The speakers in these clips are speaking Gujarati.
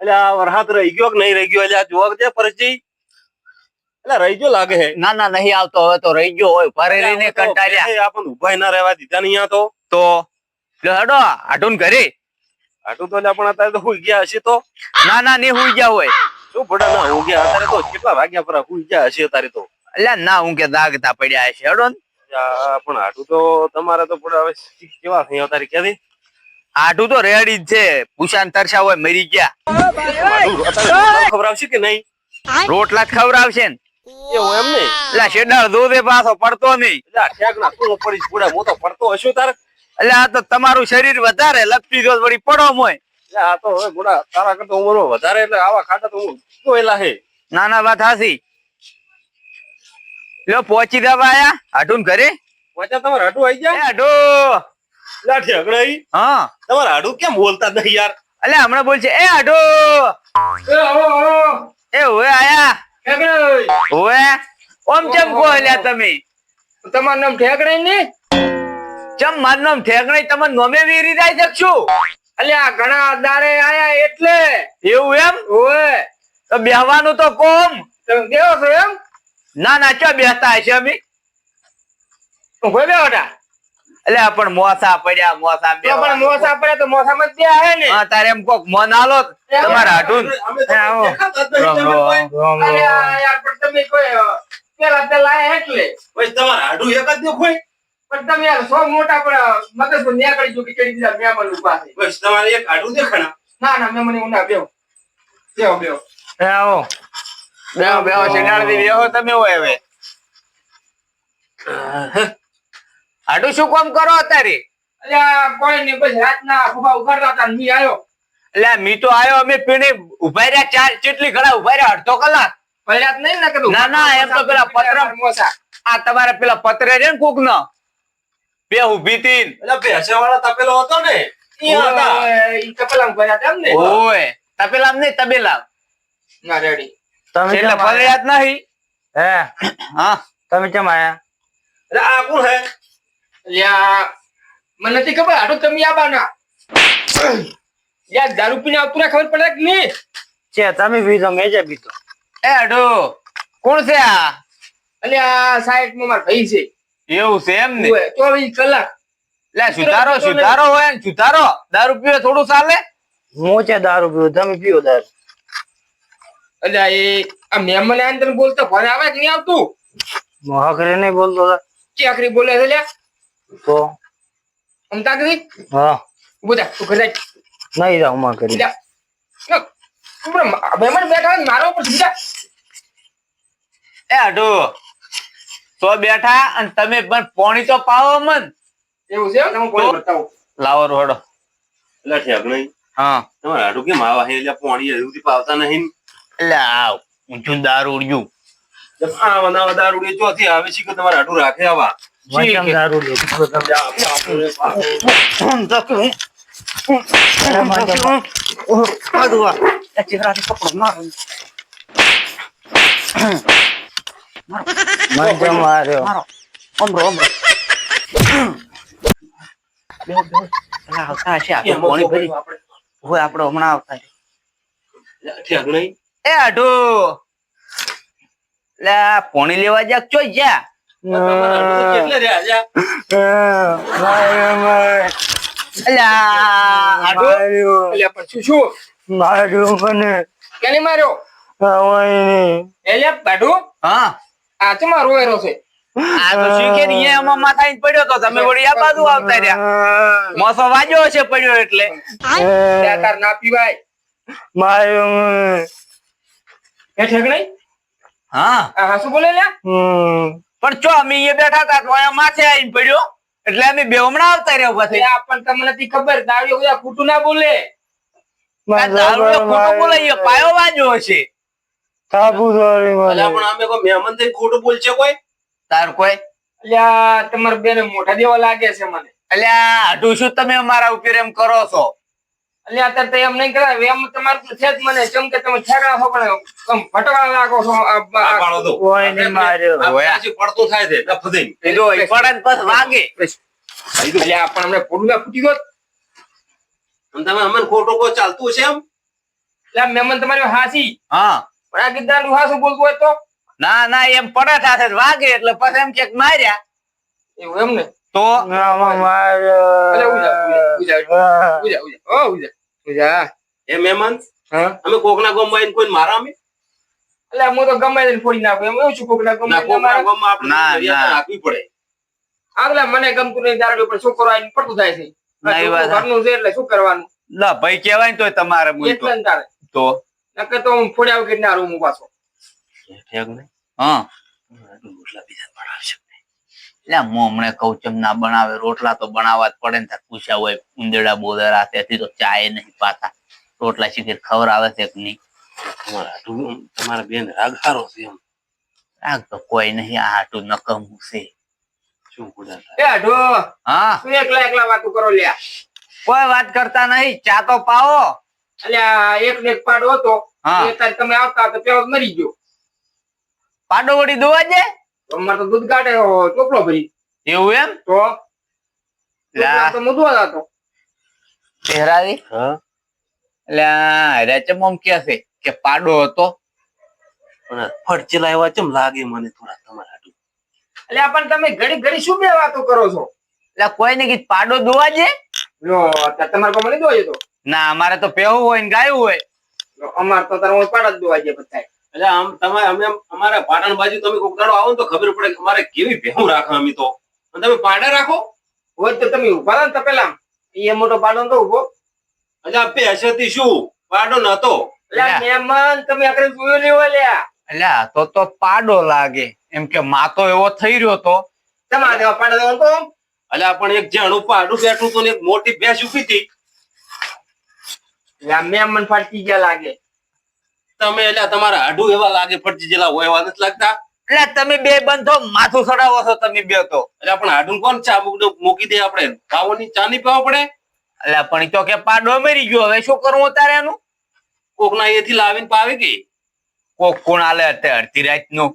એટલે આ વરસાદ રહી ગયો કે નહીં રહી ગયો? એટલે આ જોવા છે એટલે રહી ગયો લાગે છે. ના ના નહીં આવતો. હવે તો રહી ગયો હોય. ભરેલીને કંટાળ્યા. આપણને ઊભા ના રહેવા દીધા નહીં તો. તો હેડો આટુન ઘરે. આટલું તો પણ અત્યારે તો હુઈ ગયા હશે તો. ના ના નહીં હુઈ ગયા હોય. શું ભડા ના હું ગયા? અત્યારે તો કેટલા વાગ્યા પર હુઈ ગયા હશે અત્યારે તો? એટલે ના હું કે દાગતા પડ્યા હશે. હેડો પણ આટલું તો તમારે તો હવે કેવા થઈ અત્યારે ક્યાંથી? આટું તો રેડી જ છે. પૂછાન તરસા હોય મરી ગયા. આવશે કે નહીં? રોટલા જ ખવડાવશે ને. એવું એમ નહીં એટલે શેડાળ દૂધે પાછો પડતો નહીં. એટલે આ ઠેક ના તું પડીશ પૂરા હું પડતો હશું તારે. એટલે આ તો તમારું શરીર વધારે લપટી જો વળી પડો મોય. આ તો હવે ગોડા તારા કરતા ઉંમરમાં વધારે એટલે આવા ખાટા તો હું જોયેલા હે? ના ના વાત હાસી. લ્યો પહોંચી દેવા આયા. આટુન ઘરે? વાંચા તમારે હાડું આવી એ ગયા આટુ લાઠી અગડાઈ હા. તમારા આડું કેમ બોલતા નહીં યાર? અલે હમણાં બોલ છે. એ આડો એ ઓય આયા. ઓય ઓમ ચમ કો લ્યા તમે? તમારું નામ ઠેકડાઈ ને? ચમ મારું નામ ઠેકડાઈ? તમને નોમે વેરી જાય શકશું અલ્યા ઘણા દારે આયા એટલે. એવું એમ? ઓય તો બેહવાનું તો કોમ. તમે કેવો છો એમ? ના ના ચો બેસતા હશે અમે? કોઈ બે ઓટા એટલે પણ મોસા પડ્યા મોસા બે પણ મોસા પડ્યા તો મોસામાં જ બે હે ને. હા તારે એમ કોક મન આલો તમારા હાટું તો આવો. જ કોઈ. અલ્યા યાર પણ તમે કોઈ પેલા પેલા આયા એટલે. પછી તમારા હાડું એક જ દેખોય પણ તમે યાર સો મોટા પણ મગજ પર ન્યા કરી ચૂકી ચડી દીધા મહેમાન ઊભા છે. બસ તમારે એક હાડું દેખાણા. ના ના મહેમાન ઉના ના બેહો. બેહો બે આવો. બેહો બેહો શેડાળથી બેહો તમે હોય હવે. હાટુ શું કામ કરો અત્યારે? અલ્યા કોઈ ને બસ રાતના ફૂફા ઉઘાડતા હતા મી આયો. એટલે મી તો આયો અમે પીને ઊભા રહ્યા ચાર કેટલી ઘડા ઊભા રહ્યા અડધો કલાક. પડ્યા નહીં ને કીધું ના, ના, એમ તો પેલા પતરા- આ તમારા પેલા પતરે છે ને કોક નો. બે ઊભી એટલે ભેંસા વાળા તપેલો હતો. ને તપેલા નહીં તબેલા ના રેડી. એટલે જ નહીં. હે? હા. તમે કેમ આયા? આ કોણ હે? અલ્યા મને નથી ખબર આટો તમે આવવાના યાર દારૂ પીને આવતું ના ખબર પડે કે નહીં? છે તમે પીધો મેં જે પીધો એ આટો કોણ છે આ? અને સાઈડમાં મારા ભાઈ છે. એવું છે એમ ને? ચોવીસ કલાક. લે સુધારો સુધારો હોય ને સુધારો. દારૂ પીવે થોડું ચાલે. હું છે દારૂ પીવું તમે પીવો દારૂ. અલ્યા એ આ મહેમાન આને તમે બોલતો ફોન આવે કે નહીં આવતું? હું હકરે નહીં બોલતો. કે આખરી બોલે છે લ્યા? તો? આમ તાકરી હા. થા તું ઘરે. નહીં જાઉં માં કરી મહેમાન બેઠા હોય મારા ઉપર સીધા. એ અડો તો બેઠા અને તમે પણ પોણી તો પાવો મન એવું છે હું કોઈ બતાવો. લાવો રોડો એટલે ઠેક નહીં. હા. તમારે હાડું કેમ આવા હે? એટલે પોણી હજુ સુધી પાવતા નહીં એટલે આવ ઊંચું દારૂ ઉડ્યું. આ બનાવા દારૂ એ ચોથી આવે છે કે તમારે હાડું રાખે આવા? માર્યો. ઓમરો ઓમરો બેહો બેહો પેલા આવતા હશે આપણે પોણી ભરી. હોય આપણે હમણાં આવતા છે. એ આઢો. લે આ પોણી લેવા જા ચોઈ જા. માર્યો. મને. કેને માર્યો? આવાય નહીં હા. આ તો મારો એરો છે. આ તો શીખે અહીંયા એમાં માથા પડ્યો તો તમે વળી આ બાજુ આવતા રહ્યા. મોસો વાજ્યો છે પડ્યો એટલે. તાર ના પીવાય. માર્યો એ ઠેક નહીં હા. હા શું બોલે લ્યા? હમ. પણ ચો અમે અહીંયા બેઠા હતા તો અહીંયા માથે આવીને પડ્યો. એટલે અમે બે હમણાં આવતા રહ્યો પછી પણ તમને નથી ખબર દારૂ બધા ખોટું ના બોલે. દારૂ ખોટું બોલાય પાયો વાંજો હશે. સોરી અલ્યા મને પણ અમે કોઈ મહેમાન થઈ ખોટું બોલશે કોઈ? તાર કોઈ? અલ્યા તમારા બેને મોઢા દેવા લાગે છે મને. અલ્યા આઢું શું તમે અમારા ઉપર એમ કરો છો? અલ્યા અત્યારે તે એમ નહીં કરાય. એમ તમારું તો છે જ મને. કેમ કે તમે ઠેકડા છો પણ આમ ફટવા લાગો છો. પાડો દો ને માર્યો. આ પાછી પડતું થાય છે ડફ દઈને. એ જો પડે ને બસ વાગે. અલ્યા પણ અમને પૂરું ફૂટી ગયો. અને તમે અમને ખોટો કો ચાલતું છે એમ? એટલે આ મહેમાન તમારી હાસી. હા. પણ આ ગીતદાનું હાસું બોલતું હોય તો? ના ના એમ પડે સાથે વાગે એટલે પછી એમ કે માર્યા. એવું એમ ને તો? અલે ઉજા, ઉજા, ઉજા ઉજા ઓ ઉજા. ઉજા એ મહેમાન હા. અમે કોકના ગામમાં આવીને કોઈ મારા અમે? એટલે હું તો ગમે તેને ફોડી નાખું. એમ એવું છું કોકના ગમે ના કોકના મારે. ગામમાં આપણે ના, મર્યાદા ના. રાખવી પડે. આગલા મને ગમતું નહીં દારૂ ઉપર છોકરો આવીને પડતું થાય છે. ઘરનું છે એટલે શું કરવાનું? લા ભાઈ કહેવાય ને તોય તમારે એટલે તારે. તો? નકર તો હું ફોડ્યા વગર ના રૂમ પાછો. હા. રોટલા બીજા બનાવશે એટલે હું હમણાં કઉ ચમ ના બનાવે રોટલા તો બનાવવા જ પડે ને પૂછ્યા હોય ઉંદેડા બોદરા તેથી તો ચાય નહીં પાતા. રોટલા શીખર ખબર આવે છે કે નહીં? તમારા બેન રાગ સારો છે એમ. રાગ તો કોઈ નહીં આ હાટું નકમું છે. શું ગુડા એ આઢો હા. તું એકલા એકલા વાતું કરો લ્યા. કોઈ વાત કરતા નહીં ચા તો પાવો. અલ્યા એક ને એક પાડો હતો હા. તમે આવતા તો પેલો મરી ગયો. પાડો વળી દોવા તો અમારે તો દૂધ કાઢે ચોપડો ભરી. એવું એમ? તો? લા. તો મુદવા હતો ચહેરાવી? એટલે રેચમ આમ કે છે કે પાડો હતો. પણ એવા ચમ લાગે મને થોડા તમારા હાટું. એટલે પણ તમે ઘડી ઘડી શું બે વાતો કરો છો? એટલે કોઈ ને કીધું પાડો દોવા છે લો તમારે કોઈ મને દોવા તો? ના અમારે તો પેવું હોય ને ગાયું હોય. અમારે તો તારે પાડો જ દોવા જાય બધા એટલે આમ તમે અમે અમારા પાટણ બાજુ તમે કોક આવો ને તો ખબર પડે કે અમારે કેવી ભેહું રાખો અમે તો. અને તમે પાડે રાખો? હોય તો તમે ઊભા રહો ને તપેલા એ મોટો પાડો તો ઊભો એટલે આપે હશે થી શું? પાડો નતો મહેમાન તમે આખરે જોયો નહીં હોય લ્યા. અલ્યા તો તો પાડો લાગે. એમ કે માતો એવો થઈ રહ્યો તો. તમારે પાડો દેવો તો. એટલે પણ એક જાણું પાડું બેઠું તો એક મોટી ભેંસ ઊભી હતી. મહેમાન ફાટી ગયા લાગે. તમે એટલે તમારા હાડું એવા લાગે ફરજી જેલા હોય એવા નથી લાગતા. એટલે તમે બે બંધો માથું સડાવો છો તમે બે તો. એટલે પણ હાડું કોણ ચા મૂકી દે આપણે? ખાવાની ચા નહીં પીવા પડે? એટલે પણ તો કે પાડો મરી ગયો. હવે શું કરવું તારે એનું? કોકના એથી લાવીને પાવે કે? કોક કોણ આલે અત્યારે અડધી રાતનું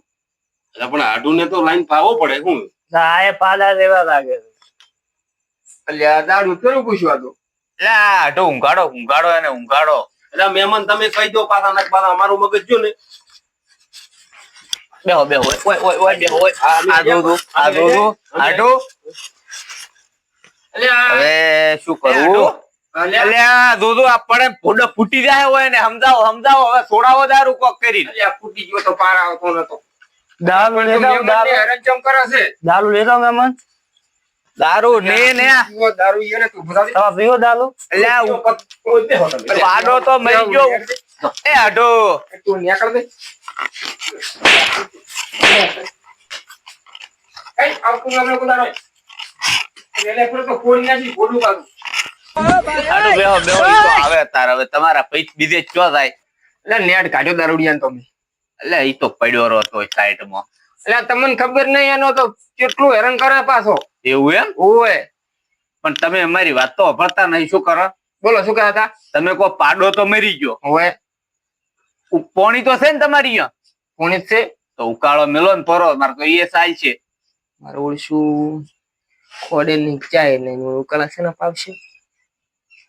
એટલે પણ હાડું ને તો લાઈન પાવો પડે શું? હા એ પાડા રેવા લાગે એટલે દારૂ કેવું પૂછ્યું હતું એટલે હાટો ઊંઘાડો ઊંઘાડો એને ઊંઘાડો. એટલે મહેમાન તમે કહી દો પાછા નાખ પાછા અમારું મગજ જો ને. બેહો બેહો ઓય ઓય ઓય બેહો ઓય. આ દોધું આ દોધું હાટો એટલે આ હવે શું કરવું એટલે એટલે આ દોધું આ પડે ફોડો ફૂટી જાય હોય ને સમજાવો સમજાવો. હવે છોડાવો દારૂ કોક કરી આ ફૂટી ગયો તો પાર આવતો નતો. દારૂ લેતા દારૂ કરે છે. દારૂ લેતા મહેમાન? દારૂ ને ને. દારૂ તું તમે દારૂ. એટલે પાડો તો મરી ગયો. એ આડો. તું નીકળ દે. આવતું તો કાઢું બેહો બેહો તો આવે તાર. હવે તમારા પૈસ બીજે ચો થાય? એટલે નેટ કાઢ્યો દારૂડિયાને તો એટલે ઈ તો પડ્યો રહતો સાઈડમાં એટલે તમને ખબર નહીં એનો તો કેટલું હેરાન કરે પાછો. એવું એમ? ઓય. પણ તમે અમારી વાત તો ભરતા નહીં શું કરો? બોલો શું કહેતા તમે કો પાડો તો મરી ગયો. ઓય. પોણી તો છે ને તમારી અહીંયા? પોણી છે. તો ઉકાળો મેલો ને પરો મારે તો એ સાલ છે. મારે ઓળશું. ખોડે ની ચાય ને ઉકાળા છે ને પાવશે.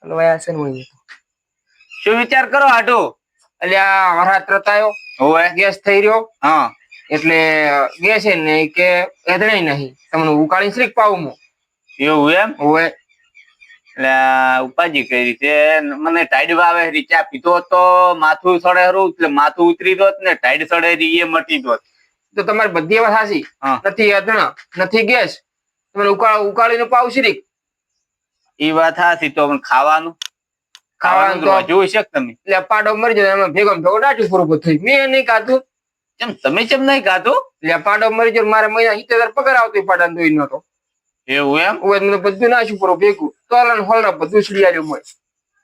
હલવાયા છે ને હોય શું વિચાર કરો આટો? એટલે આ વરાત રતાયો. હોવે ગેસ થઈ રહ્યો. હા. એટલે ગેસ છે ને કે એદણે નહીં. તમને ઉકાળી શ્રીક પાવું એવું એમ? હોય એટલે ઉપાજી કરી છે. મને ટાઈડ વાવે હરી ચા પીતો તો માથું સડે હરું એટલે માથું ઉતરી દોત ને ટાઈડ સડે રી એ મટી દોત. તો તમારી બધી વાત સાચી? નથી અદણા નથી ગેસ? તમે ઉકાળ ઉકાળીને પાવ શ્રીક એ વાત સાચી. તો પણ ખાવાનું? ખાવાનું તો જોઈ શક તમે? એટલે પાડો મરી જાય એમાં ભેગો ભેગો દાટું પૂરું થયું મેં નહીં ખાધું. કેમ તમે કેમ નહીં ખાધું? એટલે પાડો મરી જાય મારે મહિના સિત્તેર પગાર આવતો પાડા દોઈ નતો એવું એમ? ઓય મને બધું નાખ્યું પૂરું ભેગું. તોલન હોલના બધું છડિયાડ્યું મોય.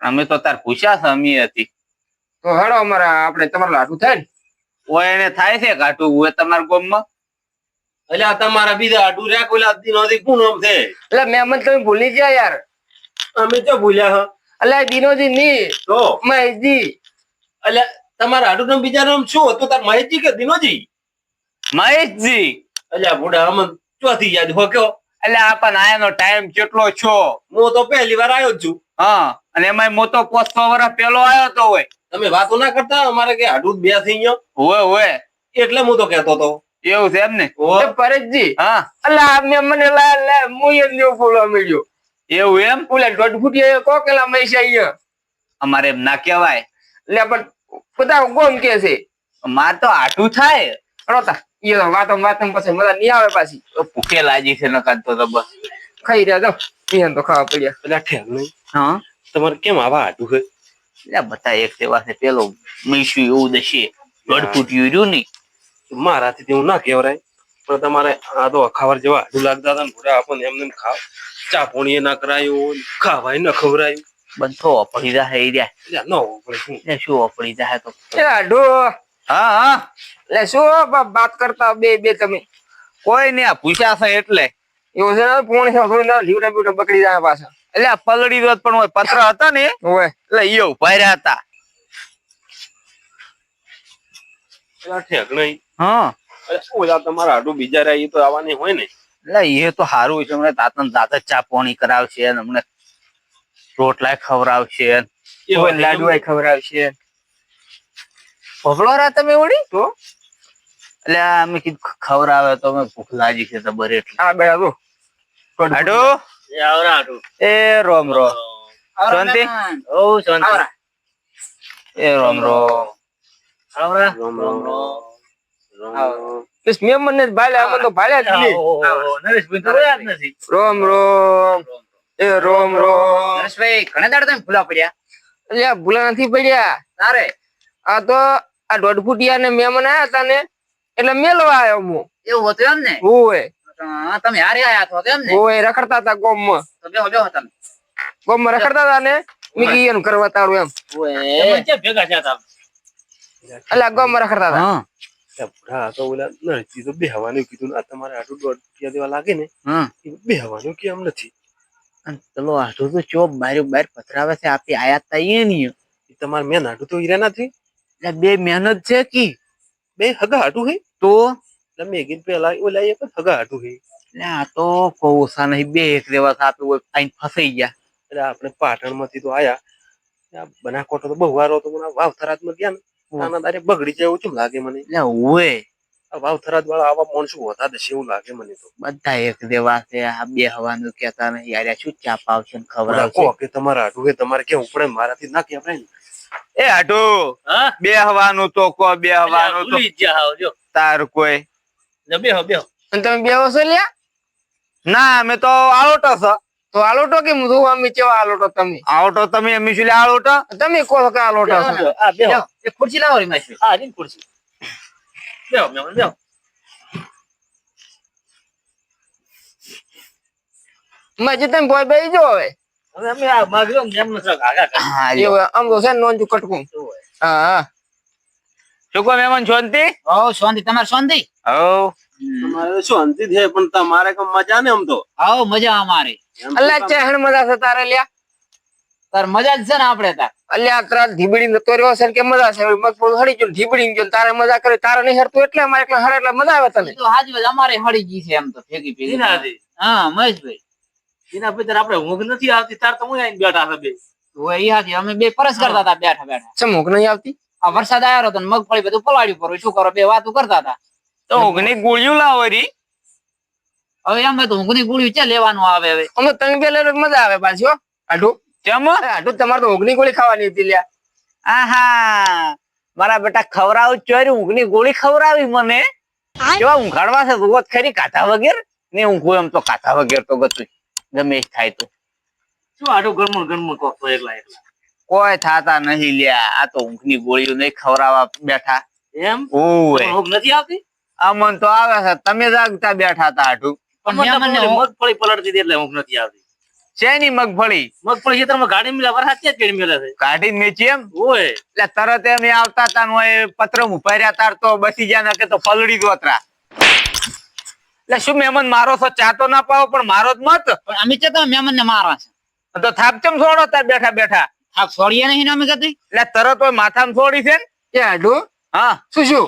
અમે તો તાર પૂછ્યા છે અમી હતી. તો હેડો અમારા આપણે તમારું લાડુ થાય ને? ઓય એને થાય છે કાઠું હોય તમારા ગામમાં? એટલે આ તમારા બીજા હાડું રહ્યા કોઈ દિનોથી કોણ આમ છે? એટલે મહેમાન તમે ભૂલી ગયા યાર. અમે તો ભૂલ્યા હ. એટલે દિનોજી ની. તો? મહેશજી એટલે તમારા આડું નામ બીજા નામ શું હતું? તાર મહેશજી કે દિનોજી? મહેશજી અલ્યા બુડા અમન ચોથી યાદ હો કયો? એટલે આપણ આયાનો ટાઈમ કેટલો છો? હું તો પહેલી વાર આવ્યો છું. હા અને એમાં મોટો પોસ્તો વર્ષ પેલો આવ્યો તો હોય. તમે વાતો ના કરતા? અમારે કે હાડું બે થઈ ગયો. હોય હોય. એટલે હું તો કેતો હતો. એવું છે એમ ને? ઓ, પરેશજી હા. અલ્લા મેં મને લા લા હું એમ જેવો ફૂલો મળ્યો. એવું એમ? ઓલા દોઢ ફૂટી કોકેલા મૈસા અહીંયા અમારે એમ ના કહેવાય. એટલે પણ બધા ગોમ કે છે? માર તો આટું થાય. રોતા એ તો વાતો વાતો પછી મજા નહીં આવે પાછી. ભૂખે લાગી છે નકર તો બસ. ખાઈ રહ્યા જાઓ. અહીંયા તો ખાવા પડ્યા. બધા ઠેર નહીં હા? તમારે કેમ આવા હાડું છે? એટલે બધા એક સેવા છે. પેલો મીશું એવું દશે. દોઢ ફૂટ રહ્યું નહીં. મારાથી તેવું ના કહેવરાય પણ તમારે આ તો અખાવર જેવા હાડું લાગતા હતા ને ભૂરા આપણને એમને ખાવ. ચા પોણીએ ના કરાયું ખાવાય ન ખવરાયું બંધો અપડી જાય એ રહ્યા એટલે ન હોવું શું? એટલે શું જાય તો? એ આઢો હા હા. લે શું વાત કરતા બે બે તમે? કોઈ આ પૂછ્યા છે એટલે. એવું છે ને છે થોડી ના લીવડા બીવડા બકડી જાય પાછા. એટલે આ પલળી દોત પણ હોય પત્ર હતા ને? હોય. એટલે ઈ ઊભા રહ્યા હતા નહીં હા. ઓલા તમારા આડું બીજા રહ્યા એ તો આવવાની હોય ને. એટલે એ તો સારું છે હમણાં તાતન તાત જ ચા પોણી કરાવશે અને હમણાં રોટલા ખવડાવશે લાડુ આય ખવડાવશે. ભોગળો રહ્યા તમે વળી તો? એટલે અમે કીધું ખવડાવે તો અમે ભૂખ લાગી છે તો બરે એટલે. હા બેડા તો હાડો? એ રોમ રો. શાંતિ? ઓ શાંતિ. એ રોમ રો. રામ રોમ રામ રોમ બસ મેં મને ભાલે ભાલ્યા અમને તો ભાલે જ નહીં. નરેશભાઈ તો રહ્યા જ નથી. રોમ રોમ એ રોમ રોમ. નરેશભાઈ ઘણા દાડા તમે ભૂલા પડ્યા? એટલે ભૂલા નથી પડ્યા. તારે આ તો આ દોઢ ફૂટિયા ને મહેમાન આયા હતા ને એટલે મેલવા આવ્યો હું એવું હતું એમ ને? હોય તમે હારે આયા છો એમ ને? હોય રખડતા હતા ગોમમાં. તો બેહો બેહો તમે. ગોમમાં રખડતા હતા ને મેં કીધું એનું કરવા તારું એમ. એટલે આ ગોમમાં રખડતા હતા હા. એ ભૂરા આ તો ઓલા નરજી તો બેહવાનું કીધું આ તમારે આટલું દોઢ રૂપિયા દેવા લાગે ને હા. બેહવાનું કેમ નથી? અને પેલો તો ચોપ માર્યો બાર પથરાવે છે આપી આયા તા એ નહીં તમારે મેં હાડું તો હીરા નથી એટલે બે મહેનત છે કી? બે હગા હાડું હે. તો? તમે કીધું પેલા ઓલા એક હગા હાડું હે. એટલે આ તો કોસા નહીં બે એક રેવા આપે હોય આઈને ફસાઈ ગયા. એટલે આપણે પાટણમાંથી તો આયા. બના બનાસકાંઠો તો બહુ વારો તો મને વાવમાં ગયા ને. આના તારે બગડી જાય એવું કેમ લાગે મને? એટલે હોય આ વાળા આવા માણસો હોતા હશે એવું લાગે મને તો. બધા એક દેવા છે આ બે હવાનું કેતા નહીં યાર શું ચાપ આવશે ને ખબર આવશે? કે તમારા હાડું હે તમારે કેવું પડે મારાથી ના કહેવાય ને. એ આટો બે હવાનું તો કો બે હવાનું તો. તાર કોઈ. અને તમે લ્યા? ના અમે તો આલોટો છો. તો આલોટો કે હું અમે કેવા આલોટો તમે. આલોટો તમે અમે શું આલોટો? તમે કહો કે આલોટો એક ખુરશી લાવો રી માસી મજે તમે ભોય જો હવે. હા એવું આમ તો છે ને કટકું હા હા. શું કહો મહેમાન શાંતિ? હો શાંતિ. તમારે શાંતિ? હો. તમારે શાંતિ છે પણ તમારે કમ મજા ને આમ તો. આવો મજા અમારે. અલ્લા ચહેણ મજા છે તારે લ્યા? તાર મજા જ છે ને આપડે તાર. અલ્યા ત્રણ ધીબડી નતો રહ્યો છે કે મજા છે? મગફળ હળી ગયું ધીબડી ગયો તારે મજા કરી તારે નહીં હરતું એટલે અમારે એકલા હરે એટલે મજા આવે તને. તો હાજી વાત અમારે હળી ગઈ છે એમ તો ભેગી ભેગી. હા મહેશભાઈ. ઓય હાજી અમે બે પરસ કરતા હતા બેઠા બેઠા. ચમક નહીં આવતી? આ વરસાદ આવ્યો હતો મગફળી બધું પલાળ્યું પર શું કરો બે વાતો કરતા હતા. તો ઊંઘની ગોળીઓ લાવો રી. હવે એમ તો ઊંઘની ગોળીઓ ચા લેવાનું આવે હવે? અમે તમે બે મજા આવે પાછી હો. આઢું ચમ આઢું તમારે તો ઊંઘની ગોળી ખાવાની હતી લ્યા. આહા. મારા બેટા ખવરાવ ચોરી ઊંઘની ગોળી ખવડાવી મને. કેવા ઊંઘાડવા છે? રોજ ખરી કાઢા વગેર? ને ઊંઘું એમ તો કાઢા વગેર તો ગતું ગમે થાય તો. કોઈ થાતા નહીં લ્યા. આ તો ઊંઘની ગોળીઓ નહીં ખવડાવવા બેઠા. એમ? ઓય. નથી આવતી? અમન તો આવે છે. તમે જાગતા બેઠા હતા આઠું પણ ઊંઘ- મગફળી પલળતી એટલે ઊંઘ નથી આવતી. શેની મગફળી? મગફળી ખેતરમાં ગાડી મિલા વરસાદ છે જ કેડી મિલે છે? કાઢી મેચી એમ? ઓય. એટલે તરત એમ આવતા તા નો એ પત્ર રહ્યા તાર તો બસી ગયા ને કે તો પલડી દોતરા એટલે શું મહેમાન મારો છો? ચા તો ના પાવો પણ મારો જ મત? અમે કે તો મહેમાન ને મારવા છે? તો થાપ ચમ છોડો તાર બેઠા બેઠા? થાપ છોડીએ નહીં ને અમે કદી એટલે તરત ઓય માથામાં છોડી છે ને? એ આઢું હા. શું શું?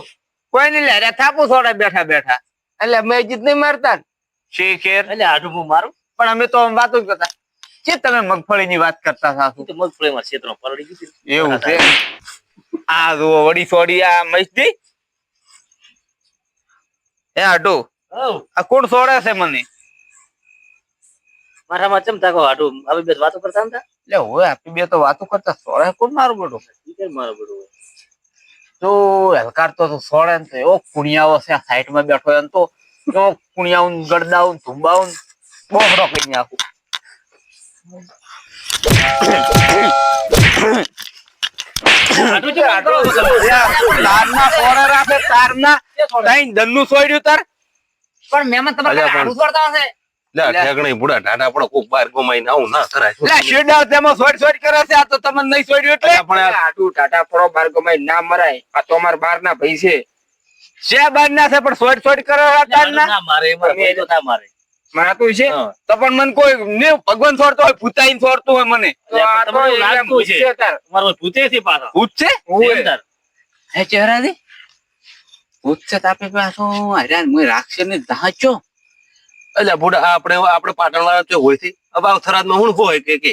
કોઈ નહીં લે રે થાપું છોડે બેઠા બેઠા. એટલે મેં જીત નહીં મારતા. શેખેર. એટલે હાડુ હું મારું? પણ અમે તો આમ વાતો જ કરતા. કે તમે મગફળીની વાત કરતા સાસુ તો મગફળીમાં ક્ષેત્રમાં પરડી ગઈ એવું છે. આ જુઓ વડી સોડી આ મસ્તી એ આટુ આ કોણ સોડે છે મને? મારામાં ચમ તાકો આટુ આવી બે વાતો કરતા હતા? એટલે હોય આપી બે તો વાતો કરતા. સોડે કોણ મારું બડો કે મારું બડો તો હલકાર તો સોડે ને તો એવો કુણિયાઓ છે. સાઈડમાં બેઠો એમ તો એવો કુણિયાઓ ગડદાઓ ધુંબાઓ બોહરો કરી નાખું કરો રાખે તારના તઈ દન્નું સોડ્યું તાર. પણ મહેમાન તમારે આડું હશે? બુડા ટાટા પણ કોક બાર ગોમાઈને આવું ના કરાય એટલે શેડા તેમાં સોડ સોડ કરે છે આ તો તમને નહીં સોડ્યું એટલે. પણ આટું ટાટા પડો બારગોમાં ના મરાય. આ તો અમારા બાર ના ભાઈ છે. છે બાર ના છે પણ સોડ સોડ કરે ના મારે એમાં તો ના મારે. મારાતું છે? તો પણ મને કોઈ ને ભગવાન છોડતો હોય ભૂતાઈ છોડતું હોય મને. છે. છે ભૂતે છે પાછો? ભૂત છે હે ચહેરા દે ભૂત છે તાપે પાછો હેરાન? મુ રાખશે ને ધાચો અલ્યા બુડા આપણે આપણે પાટણ વાળા તો હોયથી હવે થરાદમાં હું હોય કે કે?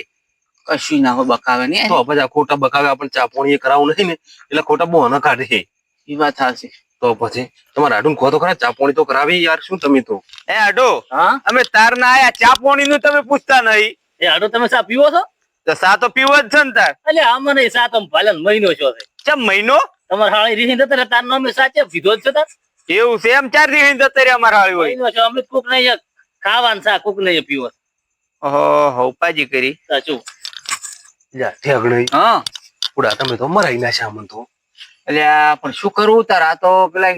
કશું ના હોય બકાવે નહીં તો બધા ખોટા બકાવે આપણે ચાપોણી એ કરાવું નથી ને. એટલે ખોટા બોના કાઢે છે. એ વાત હાચી તો પછી તમારે આડું ખો તો ખરા ચાપોણી તો કરાવી યાર શું તમે તો? એ આડો હા? અમે તાર ના આયા ચા પાણી નું તમે પૂછતા નહીં. એ હાટું તમે ચા પીવો છો? તો સા તો પીવો જ છે ને તાર. એટલે આ મને સાતમ પાલન મહિનો છો છે ચમ મહિનો? તમારે હાળી રીહી રહ્યા, તાર નામે સાચે પીધો જ છે તાર? એવું છે એમ ચાર રીહી જતા રહ્યા અમારા હાળી હોય. મહિનો છો અમે કોક નહીં ખાવાનું સા કોક નહીં પીવો ઓહો ઉપાજી કરી. સાચું. જા ઠેગણી. હા. ઉડા તમે તો મરાઈ ના શામન તો. એટલે આ પણ શું કરવું તાર આ તો પેલા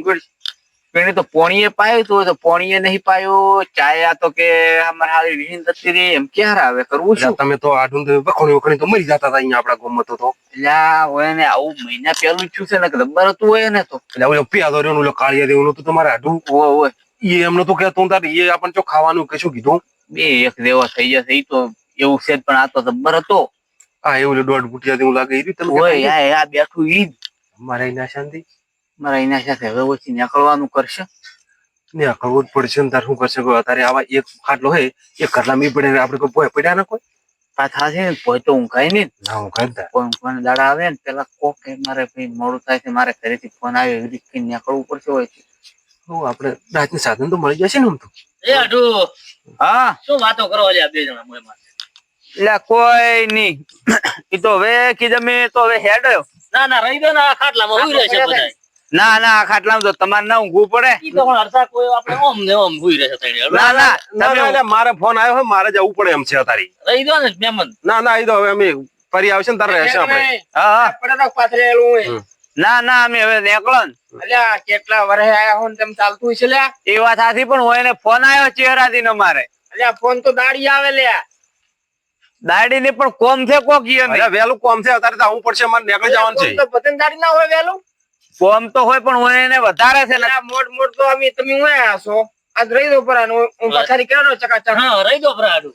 પેણે તો પોણીએ પાયું તું તો પોણીએ નહીં પાયું. આ તો કે અમારે હારી રીન થતી રહી એમ ક્યારે આવે કરવું શું? તમે તો આડું તો વખણી વખણી તો મરી જતા હતા અહીંયા આપણા ગામમાં તો તો. હોય ને આવું મહિના પેલું જ છું છે ને લબ્બર હતું હોય ને તો. એટલે ઓલો પિયાદો રહ્યો ઓલો કાળિયા દેવનો તો તમારે આડું હોય હોય. એ એમનો તો કહેતો તાર એ આપણને જો ખાવાનું કે શું કીધું? બે એક દેવો થઈ જશે એ તો એવું છે પણ આ તો જબ્બર હતો. આ એવું દોઢ બુટિયા જેવું લાગે એ રીતે હોય આ આ બેઠું ઈ જ. મારા ના શાંતિ? મારા એના સાથે હવે ઓછી નીકળવાનું કરશે. ને કરવું જ પડશે ને તાર શું કરશે? કોઈ અત્યારે આવા એક ખાટલો હોય એક ખાટલા મી પડે આપણે કોઈ પોય પડ્યા ના કોઈ? પાછા છે ને કોઈ તો ઊંઘાય ને. ના હું કાંઈ કોઈ ઊંઘવાના દાડા આવે ને પેલા કોક કે મારે ભાઈ મોડું થાય છે મારે ઘરેથી ફોન આવે એવી રીતે નીકળવું પડશે હોય છે. હું આપણે રાતની સાધન તો મળી જશે ને આમ તો? એ અઢુ હા. શું વાતો કરો અલ્યા બે જણા મોયમાં એટલે કોઈ નહીં. એ તો હવે કીધું મેં તો હવે હેડ્યો. ના ના રહી દો ને આ ખાટલામાં રહે છે બધા ના ના આ ખાટલામાં તો તમારે ના ઊંઘવું પડે. ઈ તો પણ કોઈ આપણે ઓમ ને ઓમ હુઈ રહેશે તઈને. ના ના ના ના મારે ફોન આવ્યો હોય મારે જવું પડે એમ છે રહી દો ને મહેમાન. ના ના એ દો હવે અમે ફરી આવશે ને તારે રહેશે આપણે. હા હા. પડે તો પાથરેલું હોય. ના ના અમે હવે નીકળો ને. અલ્યા કેટલા વર્ષે આયા હો ને તેમ ચાલતું છે લ્યા. એ વાત સાચી પણ હોય ને ફોન આવ્યો ચહેરાથી ને મારે. અલ્યા ફોન તો દાડી આવે લ્યા. દાડી ને પણ કોમ છે કોક ઈ અરે વહેલું કોમ છે અત્યારે તો આવું પડશે મારે નીકળી જવાનું છે. તો પતંગ દાડી ના હોય વેલું કોમ તો હોય પણ હું એને વધારે છે ને મોડ મોડ તો અમે તમે હું આયા છો? આજ રહી દો પરા હું પથારી કેનો ચકાચક. હા રહી દો હાટું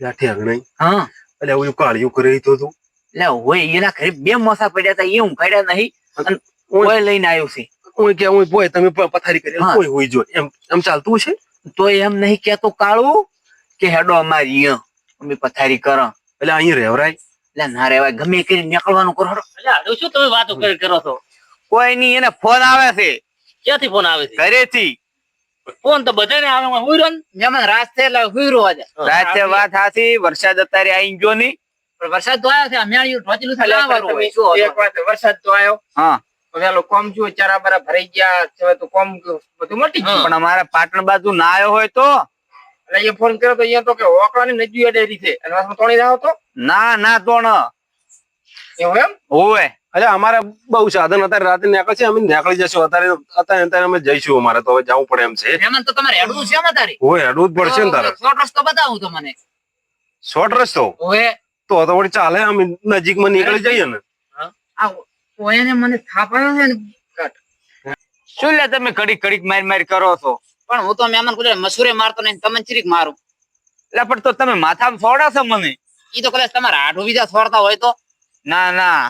યા ઠેકણે હા. એટલે હું કાળિયું કરી તો તું એટલે હોય એના ઘરે બે મોસા પડ્યા હતા એ ઊંઘાડ્યા નહીં અને ઓય લઈને આવ્યો છે. હું કે હું બોય તમે પથારી કરી. કોઈ હોય જો એમ એમ ચાલતું છે તો એમ નહીં કેતો કાળું કે હેડો અમારી અહીંયા. અમે પથારી કરો એટલે અહીં રહેવરાય? એટલે ના રેવાય ગમે કરીને નીકળવાનું કરો. શું તમે વાતો કરી કરો છો? કોઈ નહીં એને ફોન આવે છે. ક્યાંથી ફોન આવે છે? ઘરેથી. ફોન તો બધાને આવે હું રહ્યો ને. મહેમાન રાત છે એટલે હું રહ્યો આજે. રાતે વાત હાથી વરસાદ અત્યારે આવી ગયો નહીં. પણ વરસાદ તો આવ્યો છે અમે મેળિયું ઢોચલું થાય લાવવાનું? એક વાત વરસાદ તો આવ્યો હા. વહેલો કોમ છું ચારા બારા ભરાઈ ગયા હવે તો કોમ બધું મટી ગયું. પણ અમારે પાટણ બાજુ ના આવ્યો હોય તો એટલે એ ફોન કર્યો તો અહીંયા તો કે ઓકળાની નજીક ડેરી છે. અને વાસમાં તોણી રહ્યો તો ના ના તો એવું એમ? હોવે. એટલે અમારે બહુ સાધન અત્યારે રાતે નીકળશે અમે નીકળી જશું. અત્યારે અત્યારે અત્યારે અમે જઈશું અમારે તો. હવે જવું પડે એમ છે. મહેમાન તો તમારે હેડવું છે અમારે તારી? હોય હેડવું જ પડશે ને તારે. શોર્ટ રસ્તો બતાવું તમને. શોર્ટ રસ્તો? હોય તો તો વળી ચાલે. અમે નજીકમાં નીકળી જઈએ ને. આ ઓયાને મને થાપ છે ને શું લે તમે કડીક કડીક માર માર કરો છો? પણ હું તો મહેમાન કદાચ મસૂરે મારતો નહીં તમને ચીરીક મારું. એટલે પણ તો તમે માથામાં છો મને. એ તો કદાચ તમારા આઠું બીજા છોડતા હોય તો. ના ના.